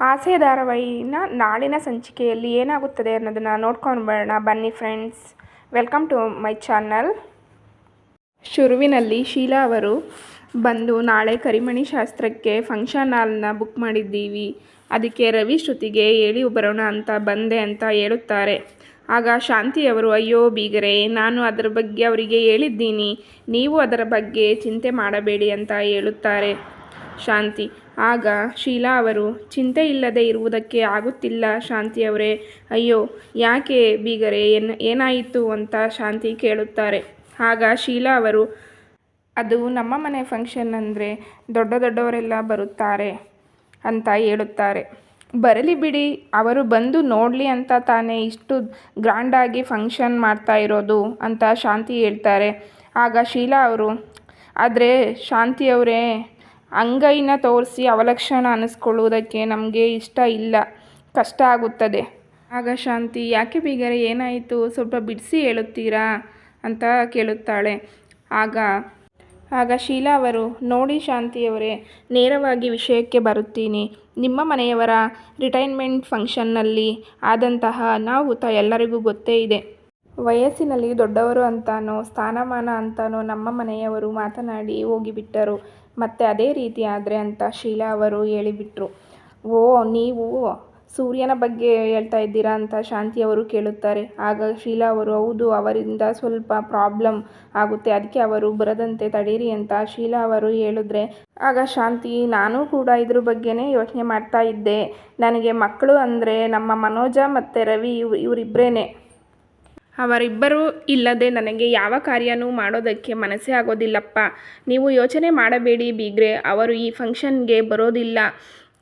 ಆಸೆ ಧಾರಾವಾಹಿನ ನಾಳಿನ ಸಂಚಿಕೆಯಲ್ಲಿ ಏನಾಗುತ್ತದೆ ಅನ್ನೋದನ್ನು ನೋಡ್ಕೊಂಡು ಬರೋಣ ಬನ್ನಿ friends, welcome to my channel. ಶುರುವಿನಲ್ಲಿ Sheela ಅವರು ಬಂದು, ನಾಳೆ ಕರಿಮಣಿ ಶಾಸ್ತ್ರಕ್ಕೆ ಫಂಕ್ಷನ್ ಹಾಲ್ನ ಬುಕ್ ಮಾಡಿದ್ದೀವಿ. ಅದಕ್ಕೆ ರವಿ ಶ್ರುತಿಗೆ ಹೇಳಿ ಬರೋಣ ಅಂತ ಬಂದೆ ಅಂತ ಹೇಳುತ್ತಾರೆ. ಆಗ ಶಾಂತಿಯವರು ಅಯ್ಯೋ ಬೀಗರೆ, ನಾನು ಅದರ ಬಗ್ಗೆ ಅವರಿಗೆ ಹೇಳಿದ್ದೀನಿ. ನೀವು ಅದರ ಬಗ್ಗೆ ಚಿಂತೆ ಮಾಡಬೇಡಿ ಅಂತ ಹೇಳುತ್ತಾರೆ. ಶಾಂತಿ. ಆಗ ಶೀಲಾ ಅವರು, ಚಿಂತೆ ಇಲ್ಲದೆ ಇರುವುದಕ್ಕೆ ಆಗುತ್ತಿಲ್ಲ ಶಾಂತಿಯವರೇ ಅಯ್ಯೋ, ಯಾಕೆ ಬೀಗರೆ? ಏನ್, ಏನಾಯಿತು ಅಂತ ಶಾಂತಿ ಕೇಳುತ್ತಾರೆ. ಆಗ ಶೀಲಾ ಅವರು, ಅದು ನಮ್ಮ ಮನೆ ಫಂಕ್ಷನ್ ಅಂದರೆ ದೊಡ್ಡ ದೊಡ್ಡವರೆಲ್ಲ ಬರುತ್ತಾರೆ ಅಂತ ಹೇಳುತ್ತಾರೆ. ಬರಲಿ ಬಿಡಿ, ಅವರು ಬಂದು ನೋಡಲಿ ಅಂತ ತಾನೇ ಇಷ್ಟು ಗ್ರ್ಯಾಂಡಾಗಿ ಫಂಕ್ಷನ್ ಮಾಡ್ತಾ ಇರೋದು ಅಂತ ಶಾಂತಿ ಹೇಳ್ತಾರೆ. ಆಗ ಶೀಲಾ ಅವರು, ಆದರೆ ಶಾಂತಿಯವರೇ ಅಂಗೈನ ತೋರಿಸಿ ಅವಲಕ್ಷಣ ಅನಿಸ್ಕೊಳ್ಳುವುದಕ್ಕೆ ನಮಗೆ ಇಷ್ಟ ಇಲ್ಲ. ಕಷ್ಟ ಆಗುತ್ತದೆ. ಆಗ ಶಾಂತಿ, ಯಾಕೆ ಬೀಗರೆ, ಏನಾಯಿತು? ಸ್ವಲ್ಪ ಬಿಡಿಸಿ ಹೇಳುತ್ತೀರಾ? ಅಂತ ಕೇಳುತ್ತಾಳೆ. ಆಗ ಆಗ ಶೀಲಾ ಅವರು, ನೋಡಿ ಶಾಂತಿಯವರೇ, ನೇರವಾಗಿ ವಿಷಯಕ್ಕೆ ಬರುತ್ತೀನಿ. ನಿಮ್ಮ ಮನೆಯವರ ರಿಟೈರ್ಮೆಂಟ್ ಫಂಕ್ಷನ್ನಲ್ಲಿ ಆದಂತಹ ಅನಾಹುತ ಎಲ್ಲರಿಗೂ ಗೊತ್ತೇ ಇದೆ. ವಯಸ್ಸಿನಲ್ಲಿ ದೊಡ್ಡವರು ಅಂತಾನೋ, ಸ್ಥಾನಮಾನ ಅಂತಾನೋ ನಮ್ಮ ಮನೆಯವರು ಮಾತನಾಡಿ ಹೋಗಿಬಿಟ್ಟರು. ಮತ್ತೆ ಅದೇ ರೀತಿ ಆದರೆ ಅಂತ ಶೀಲಾ ಅವರು ಹೇಳಿಬಿಟ್ರು. ಓ, ನೀವು ಸೂರ್ಯನ ಬಗ್ಗೆ ಹೇಳ್ತಾ ಇದ್ದೀರಾ ಅಂತ ಶಾಂತಿ ಅವರು ಕೇಳುತ್ತಾರೆ. ಆಗ ಶೀಲಾ ಅವರು, ಹೌದು, ಅವರಿಂದ ಸ್ವಲ್ಪ ಪ್ರಾಬ್ಲಮ್ ಆಗುತ್ತೆ. ಅದಕ್ಕೆ ಅವರು ಬರದಂತೆ ತಡೀರಿ ಅಂತ ಶೀಲಾ ಅವರು ಹೇಳಿದ್ರೆ, ಆಗ ಶಾಂತಿ, ನಾನು ಕೂಡ ಇದ್ರ ಬಗ್ಗೆನೇ ಯೋಚನೆ ಮಾಡ್ತಾ ಇದ್ದೆ. ನನಗೆ ಮಕ್ಕಳು ಅಂದರೆ ನಮ್ಮ ಮನೋಜ ಮತ್ತು ರವಿ ಇವ್ ಇವರಿಬ್ಬರೇ ಅವರಿಬ್ಬರೂ ಇಲ್ಲದೆ ನನಗೆ ಯಾವ ಕಾರ್ಯನೂ ಮಾಡೋದಕ್ಕೆ ಮನಸ್ಸೇ ಆಗೋದಿಲ್ಲಪ್ಪ. ನೀವು ಯೋಚನೆ ಮಾಡಬೇಡಿ ಬೀಗ್ರೆ, ಅವರು ಈ ಫಂಕ್ಷನ್ಗೆ ಬರೋದಿಲ್ಲ.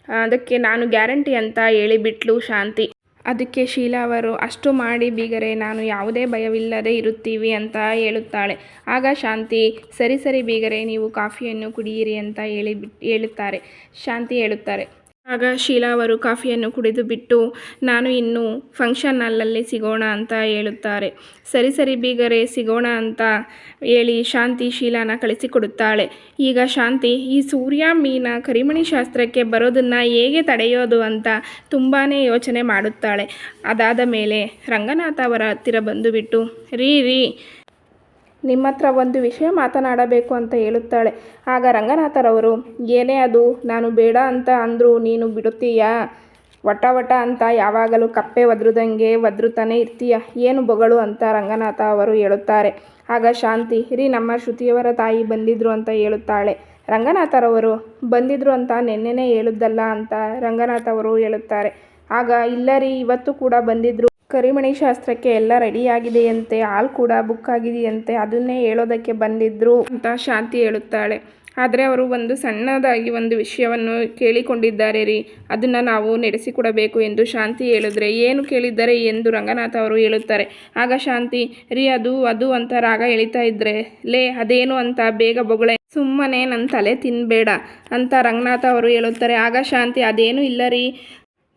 ಅದಕ್ಕೆ ನಾನು ಗ್ಯಾರಂಟಿ ಅಂತ ಹೇಳಿಬಿಟ್ಲು ಶಾಂತಿ. ಅದಕ್ಕೆ ಶೀಲಾ ಅವರು, ಅಷ್ಟು ಮಾಡಿ ಬೀಗರೆ, ನಾನು ಯಾವುದೇ ಭಯವಿಲ್ಲದೆ ಇರುತ್ತೀವಿ ಅಂತ ಹೇಳುತ್ತಾಳೆ. ಆಗ ಶಾಂತಿ, ಸರಿ ಸರಿ ಬೀಗರೆ, ನೀವು ಕಾಫಿಯನ್ನು ಕುಡಿಯಿರಿ ಅಂತ ಹೇಳಿ ಹೇಳುತ್ತಾರೆ. ಶಾಂತಿ ಹೇಳುತ್ತಾರೆ. ಆಗ ಶೀಲಾ ಅವರು ಕಾಫಿಯನ್ನು ಕುಡಿದು ಬಿಟ್ಟು, ನಾನು ಇನ್ನು ಫಂಕ್ಷನ್ ಹಾಲಲ್ಲಿ ಸಿಗೋಣ ಅಂತ ಹೇಳುತ್ತಾರೆ. ಸರಿ ಸರಿ ಬೀಗರೆ, ಸಿಗೋಣ ಅಂತ ಹೇಳಿ ಶಾಂತಿ ಶೀಲಾನ ಕಳಿಸಿಕೊಡುತ್ತಾಳೆ. ಈಗ ಶಾಂತಿ, ಈ ಸೂರ್ಯ ಮೀನ ಕರಿಮಣಿ ಶಾಸ್ತ್ರಕ್ಕೆ ಬರೋದನ್ನು ಹೇಗೆ ತಡೆಯೋದು ಅಂತ ತುಂಬಾ ಯೋಚನೆ ಮಾಡುತ್ತಾಳೆ. ಅದಾದ ಮೇಲೆ ರಂಗನಾಥ ಅವರ ಹತ್ತಿರ ಬಂದುಬಿಟ್ಟು ರೀ ರೀ ನಿಮ್ಮ ಹತ್ರ ಒಂದು ವಿಷಯ ಮಾತನಾಡಬೇಕು ಅಂತ ಹೇಳುತ್ತಾಳೆ. ಆಗ ರಂಗನಾಥರವರು, ಏನೇ ಅದು, ನಾನು ಬೇಡ ಅಂತ ಅಂದರೂ ನೀನು ಬಿಡುತ್ತೀಯಾ? ವಟ ವಟ ಅಂತ ಯಾವಾಗಲೂ ಕಪ್ಪೆ ಒದ್ರದಂಗೆ ಒದ್ರುತ್ತಾನೆ ಇರ್ತೀಯ? ಏನು ಬೊಗಳು ಅಂತ ರಂಗನಾಥ ಅವರು ಹೇಳುತ್ತಾರೆ. ಆಗ ಶಾಂತಿ ರೀ ನಮ್ಮ ಶ್ರುತಿಯವರ ತಾಯಿ ಬಂದಿದ್ರು ಅಂತ ಹೇಳುತ್ತಾಳೆ. ರಂಗನಾಥರವರು, ಬಂದಿದ್ರು ಅಂತ ನೆನ್ನೆನೇ ಹೇಳುದಲ್ಲ ಅಂತ ರಂಗನಾಥ್ ಅವರು ಹೇಳುತ್ತಾರೆ. ಆಗ, ಇಲ್ಲ ರೀ, ಇವತ್ತು ಕೂಡ ಬಂದಿದ್ರು ಕರಿಮಣಿ ಶಾಸ್ತ್ರಕ್ಕೆ ಎಲ್ಲ ರೆಡಿ ಆಗಿದೆಯಂತೆ ಹಾಲು ಕೂಡ ಬುಕ್ ಆಗಿದೆಯಂತೆ, ಅದನ್ನೇ ಹೇಳೋದಕ್ಕೆ ಬಂದಿದ್ರು ಅಂತ ಶಾಂತಿ ಹೇಳುತ್ತಾಳೆ. ಆದರೆ ಅವರು ಒಂದು ಸಣ್ಣದಾಗಿ ಒಂದು ವಿಷಯವನ್ನು ಕೇಳಿಕೊಂಡಿದ್ದಾರೆ ರೀ, ಅದನ್ನು ನಾವು ನಡೆಸಿಕೊಡಬೇಕು ಎಂದು ಶಾಂತಿ ಹೇಳಿದ್ರೆ ಏನು ಕೇಳಿದ್ದಾರೆ ಎಂದು ರಂಗನಾಥ ಅವರು ಹೇಳುತ್ತಾರೆ. ಆಗ ಶಾಂತಿ, ರೀ, ಅದು ಅದು ಅಂತ ರಾಗ ಎಳಿತಾ ಇದ್ರೆ, ಲೇ, ಅದೇನು ಅಂತ ಬೇಗ ಬೊಗಳೆ, ಸುಮ್ಮನೆ ನನ್ನ ತಲೆ ತಿನ್ನಬೇಡ ಅಂತ ರಂಗನಾಥ ಅವರು ಹೇಳುತ್ತಾರೆ. ಆಗ ಶಾಂತಿ, ಅದೇನು ಇಲ್ಲ ರೀ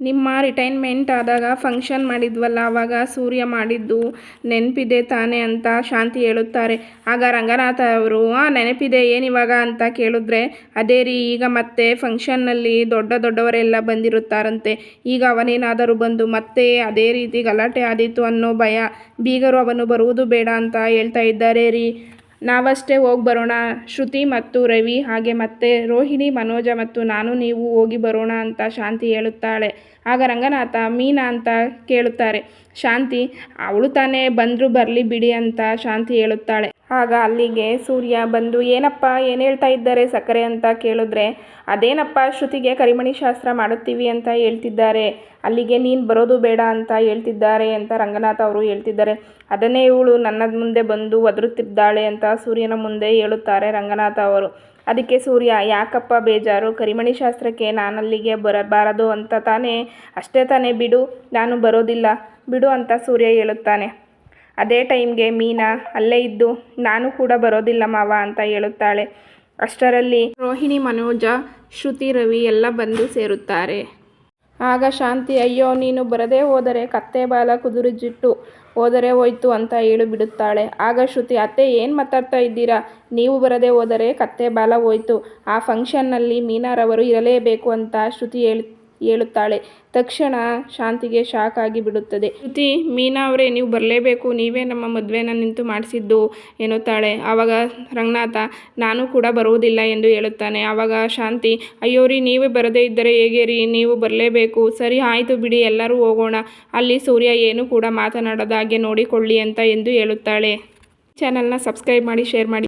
ನಿಮ್ಮ ರಿಟೈರ್ಮೆಂಟ್ ಆದಾಗ ಫಂಕ್ಷನ್ ಮಾಡಿದ್ವಲ್ಲ ಆವಾಗ ಸೂರ್ಯ ಮಾಡಿದ್ದು ನೆನಪಿದೆ ತಾನೇ ಅಂತ ಶಾಂತಿ ಹೇಳುತ್ತಾರೆ. ಆಗ ರಂಗನಾಥ ಅವರು, ಆ, ನೆನಪಿದೆ ಏನಿವಾಗ ಅಂತ ಕೇಳಿದ್ರೆ, ಅದೇ ರೀ, ಈಗ ಮತ್ತೆ ಫಂಕ್ಷನ್ನಲ್ಲಿ ದೊಡ್ಡ ದೊಡ್ಡವರೆಲ್ಲ ಬಂದಿರುತ್ತಾರಂತೆ. ಈಗ ಅವನೇನಾದರೂ ಬಂದು ಮತ್ತೆ ಅದೇ ರೀತಿ ಗಲಾಟೆ ಆದೀತು ಅನ್ನೋ ಭಯ, ಬೀಗರು ಅವನು ಬರುವುದು ಬೇಡ ಅಂತ ಹೇಳ್ತಾ ಇದ್ದಾರೆ ರೀ. ನಾವಷ್ಟೇ ಹೋಗಿ ಬರೋಣ, ಶ್ರುತಿ ಮತ್ತು ರವಿ, ಹಾಗೆ ಮತ್ತೆ ರೋಹಿಣಿ, ಮನೋಜ ಮತ್ತು ನಾನು ನೀವು ಹೋಗಿ ಬರೋಣ ಅಂತ ಶಾಂತಿ ಹೇಳುತ್ತಾಳೆ. ಆಗ ರಂಗನಾಥ, ಮೀನಾ ಅಂತ ಕೇಳುತ್ತಾರೆ. ಶಾಂತಿ, ಅವಳು ತಾನೇ ಬಂದರೂ ಬರಲಿ ಬಿಡಿ ಅಂತ ಶಾಂತಿ ಹೇಳುತ್ತಾಳೆ. ಆಗ ಅಲ್ಲಿಗೆ ಸೂರ್ಯ ಬಂದು, ಏನಪ್ಪ, ಏನು ಹೇಳ್ತಾ ಇದ್ದಾರೆ ಸಕ್ಕರೆ ಅಂತ ಕೇಳಿದ್ರೆ, ಅದೇನಪ್ಪ, ಶ್ರುತಿಗೆ ಕರಿಮಣಿ ಶಾಸ್ತ್ರ ಮಾಡುತ್ತೀವಿ ಅಂತ ಹೇಳ್ತಿದ್ದಾರೆ. ಅಲ್ಲಿಗೆ ನೀನು ಬರೋದು ಬೇಡ ಅಂತ ಹೇಳ್ತಿದ್ದಾರೆ ಅಂತ ರಂಗನಾಥ ಅವರು ಹೇಳ್ತಿದ್ದಾರೆ. ಅದನ್ನೇ ಇವಳು ನನ್ನ ಮುಂದೆ ಬಂದು ಒದರುತ್ತಿದ್ದಾಳೆ ಅಂತ ಸೂರ್ಯನ ಮುಂದೆ ಹೇಳುತ್ತಾರೆ ರಂಗನಾಥ ಅವರು. ಅದಕ್ಕೆ ಸೂರ್ಯ, ಯಾಕಪ್ಪ ಬೇಜಾರು? ಕರಿಮಣಿ ಶಾಸ್ತ್ರಕ್ಕೆ ನಾನಲ್ಲಿಗೆ ಬರಬಾರದು ಅಂತ ತಾನೇ? ಅಷ್ಟೇ ತಾನೇ ಬಿಡು, ನಾನು ಬರೋದಿಲ್ಲ. ಬಿಡು ಅಂತ ಸೂರ್ಯ ಹೇಳುತ್ತಾನೆ. ಅದೇ ಟೈಮ್ಗೆ ಮೀನಾ ಅಲ್ಲೇ ಇದ್ದು, ನಾನು ಕೂಡ ಬರೋದಿಲ್ಲ ಮಾವ ಅಂತ ಹೇಳುತ್ತಾಳೆ. ಅಷ್ಟರಲ್ಲಿ ರೋಹಿಣಿ, ಮನೋಜ, ಶ್ರುತಿ, ರವಿ ಎಲ್ಲ ಬಂದು ಸೇರುತ್ತಾರೆ. ಆಗ ಶಾಂತಿ, ಅಯ್ಯೋ, ನೀನು ಬರದೇ ಹೋದರೆ ಕತ್ತೆ ಬಾಲ ಕುದುರಿಜಿಟ್ಟು ಹೋದರೆ ಹೋಯ್ತು ಅಂತ ಹೇಳಿ ಬಿಡುತ್ತಾಳೆ. ಆಗ ಶ್ರುತಿ, ಅತ್ತೆ, ಏನು ಮಾತಾಡ್ತಾ ಇದ್ದೀರಾ? ನೀವು ಬರದೇ ಹೋದರೆ ಕತ್ತೆ ಬಾಲ ಹೋಯ್ತು. ಆ ಫಂಕ್ಷನ್ನಲ್ಲಿ ಮೀನಾರವರು ಇರಲೇಬೇಕು ಅಂತ ಶ್ರುತಿ ಹೇಳಿ ಹೇಳುತ್ತಾಳೆ. ತಕ್ಷಣ ಶಾಂತಿಗೆ ಶಾಕ್ ಆಗಿ ಬಿಡುತ್ತದೆ ಶ್ರುತಿ, ಮೀನಾ ಅವರೇ, ನೀವು ಬರಲೇಬೇಕು. ನೀವೇ ನಮ್ಮ ಮದುವೆನ ನಿಂತು ಮಾಡಿಸಿದ್ದು ಎನ್ನುತ್ತಾಳೆ. ಆವಾಗ ರಂಗನಾಥ, ನಾನು ಕೂಡ ಬರುವುದಿಲ್ಲ ಎಂದು ಹೇಳುತ್ತಾನೆ. ಆವಾಗ ಶಾಂತಿ, ಅಯ್ಯೋ ರೀ, ನೀವೇ ಬರದೇ ಇದ್ದರೆ ಹೇಗೆ ರೀ? ನೀವು ಬರಲೇಬೇಕು. ಸರಿ, ಆಯಿತು ಬಿಡಿ, ಎಲ್ಲರೂ ಹೋಗೋಣ. ಅಲ್ಲಿ ಸೂರ್ಯ ಏನು ಕೂಡ ಮಾತನಾಡದ ಹಾಗೆ ನೋಡಿಕೊಳ್ಳಿ ಅಂತ ಎಂದು ಹೇಳುತ್ತಾಳೆ. ಚಾನಲ್ನ ಸಬ್ಸ್ಕ್ರೈಬ್ ಮಾಡಿ, ಶೇರ್ ಮಾಡಿ.